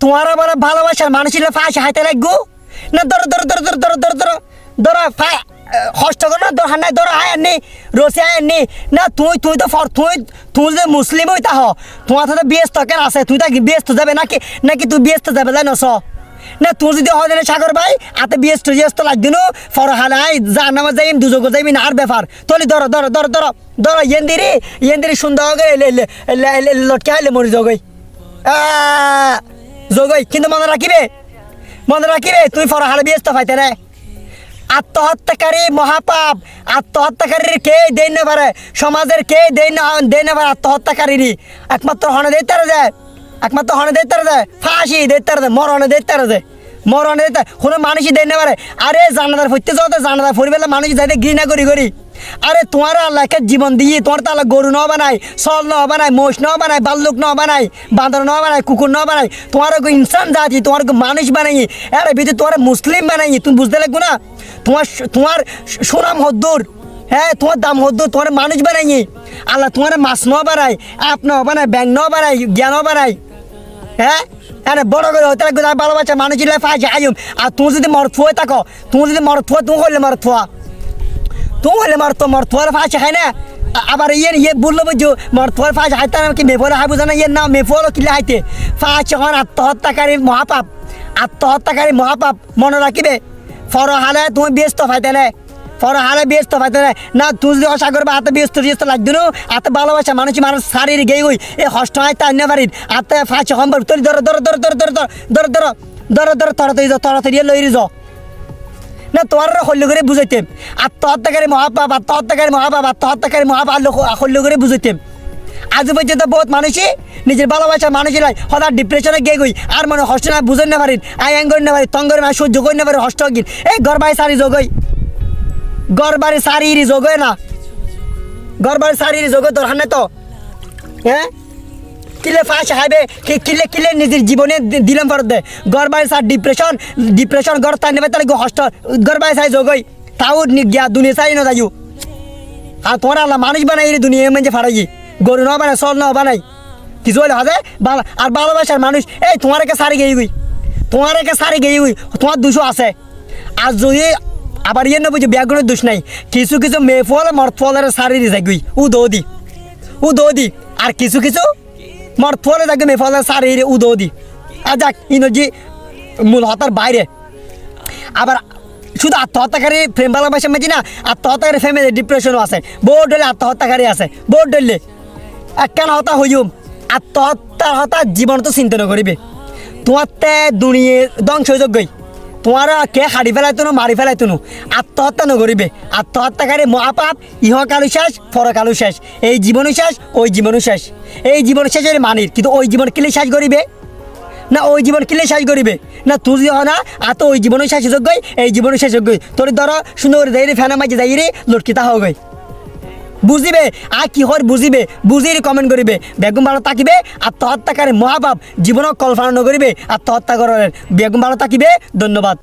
তোমার আবার ভালোবাসার মানুষের ফাঁসি হাইতে লাগবো না ধরো ধরো ধরো ধরো ধরো ধরো ধরো ধরো ফা কষ্ট করো না ধর হান্নাই ধরো আয় আননি রসি আয় আননি না তুই তুই তো ফর তুই তুই যে মুসলিম হইতা হ তোমার তো ব্যস্ত কেন আছে তুই তা ব্যস্ত যাবে নাকি নাকি তুই ব্যস্ত যাবে জানোস না তুই যদি হয় না সাগর ভাই আতে ব্যস্ত ব্যস্ত লাগবে নো ফর হালাই যা নামা যাইম দুযোগ যাইবি না আর ব্যাপার তলি ধরো ধরো ধরো ধরো ধরো ইয়েন্দিরি ইয়েন্দিরি সুন্দর লটকে হাইলে মরি জগই জগই, কিন্তু মনে রাখিবে? মনে রাখিবে? তুই ফরহালে ব্যস্ত পাইতে রে। আত্মহত্যাকারী মহাপাপ, আত্মহত্যাকারীর কে দেই না পারে? সমাজের কে দেই না দেই না পারে আত্মহত্যাকারীরই? একমাত্র হনে দিতে যায় একমাত্র হনে দিতে যায় ফাঁসি দিতে যায় মরণে দিতে যায় মরণে দিতে কোনো মানুষই দেই না পারে। আরে জানাদার ফুটতে যাওয়াতে জানাদার ফুরিবেলা মানুষ যাইতে ঘৃণা করি করি। আরে তোমার আল্লাহকে জীবন দিয়ে, তোমার তো আল্লাহ গরু ন বানাই সল ন বানাই মোষ ন বানাই বাল্লুক ন বানাই বান্দর ন বানাই কুকুর ন বানাই তোমার ইনসান জাতি, তোমার মানুষ বানাই এর ভিতরে তোমার মুসলিম বানাই তুমি বুঝতে লাগবো না? তোমার তোমার সুনাম হদ্দুর হ্যাঁ তোমার দাম হদ্দুর তোমার মানুষ বানাই আল্লাহ তোমার মাছ ন বানাই আপ ন বানাই ব্যাং ন বানাই জ্ঞান বানাই হ্যাঁ? আরে বড় করে হতে লাগবে ভালোবাসা মানুষ ফাঁস আয়ুম। আর তুমি যদি মর থুয়ে থাকো, তুমি যদি মর থুয়া তুমি হইলে মর হলে মর তো মর থুয়ার ফাঁস খাই না আবার ইয়ে ইয়ে বলল বুঝছ মর থুয়ার ফাঁস হাইতে কি মেফল হাই বুঝা না ইয়ে না মেফলও কিলে হাইতে ফাঁস এখন আত্মহত্যাকারী মহাপাপ আত্মহত্যাকারী মহাপাপ মনে রাখিবে ফর হালে তুমি ব্যস্ত ফাইতে না ফর হালে ব্যস্ত ফাইতে না না তুই যদি আশা করবে হাতে ব্যস্ত ব্যস্ত লাগবে না হাতে ভালোবাসা মানুষ মানুষ শারীর গেই হই এ হষ্ট হয় তাই না পারিন হাতে ফাঁস সম্ভব তোর ধরো ধরো ধরো ধরো ধরো ধরো ধরো ধরো ধরো তাড়াতাড়ি যাও তাড়াতাড়ি লই যাও না, তোমার হল্য করে বুঝাইতেম আত্মহত্যাকারী মহাপাপ আত্মহত্যাকারী মহাপাপ আত্মহত্যাকারী মহাপাপ হল্য করে বুঝাইতেম আজ পর্যন্ত বহুত মানুষই নিজের ভালোবাসার মানুষেরাই হঠাৎ ডিপ্রেশনে গিয়ে গই আর মনে হস্ত না বুঝেন না পারিন আই অ্যাং করি না পারি তঙ্গরে মানে সহ্য করি না পারি হস্ত গিন এই ঘর বাড়ি সারি যোগই ঘর বাড়ি সারি যোগই না? ঘর বাড়ি সারি যোগই তোর হানে তো? হ্যাঁ কিলে ফাঁস হাইবে কিলে কিলে নিজের জীবনে দিলাম ফরত দে। গড় বাড়ি সার ডিপ্রেশন ডিপ্রেশন গড় তাই নেবে, তাহলে হস্ট গড় বাড়ি সাই যোগই তাও গিয়া দুনিয়া চাই না যাইও। আর তোমার আল্লাহ মানুষ বানাই রে দুনিয়া মানে ফাড়াই গরু ন বানাই সল ন বানাই। কিছু হলে হবে আর ভালোবাসার মানুষ, এই তোমার একে সারি গেই গুই তোমার একে সারি গেই গুই তোমার দুশো আছে। আর যদি আবার ইয়ে বুঝি ব্যাগুনের দোষ নাই। কিছু কিছু মেয়ে ফল মর ফলের সারি দিয়ে যাই গুই উ দৌদি। উ দৌদি। আর কিছু কিছু মর ফলে যাকে মেয়ে ফলের সারি উদো দৌদি আর যাক ইনজি মূল হতার বাইরে। আবার শুধু আত্মহত্যাকারী প্রেম ভালোবাসা মেজি না? আত্মহত্যাকারী ফ্যামিলি ডিপ্রেশনও আছে। বোর্ড ডলে আত্মহত্যাকারী আছে। বোর্ড ডলে কেন হতা হইম আত্মহত্যা হতা জীবন তো চিন্তা নকরিবে তোমার তে দুনিয়ে ধ্বংস হয়ে তোমার কে হারি ফেলাইতো না মারি তুনু আত্মহত্যা নকরিবে আত্মহত্যাকারী মহাপাপ ইহকালু শেষ পরকালু শেষ। এই জীবনও শেষ ওই জীবনও শেষ। এই জীবন শেষ হলে মানির কিন্তু ওই জীবন কিলে শেষ করিবে না ওই জীবন কিলে শেষ করিবে না তুই যদি না আর তো ওই জীবনও শেষ যোগ্যই এই জীবনও শেষ যোগ্যই তোর ধর সুন্দর দেয় ফ্যানা মাঝে যাই রে লটকিতা হয়ে বুঝিবে? আর কি হর বুঝিবে? বুঝিয়ে কমেন্ট করিবে। বেগুন তাকিবে আত্মহত্যাকারী মহাপাপ। জীবনক কল্পনা নকরিবে আর করার। বেগুন ভালো তাকিবে, ধন্যবাদ।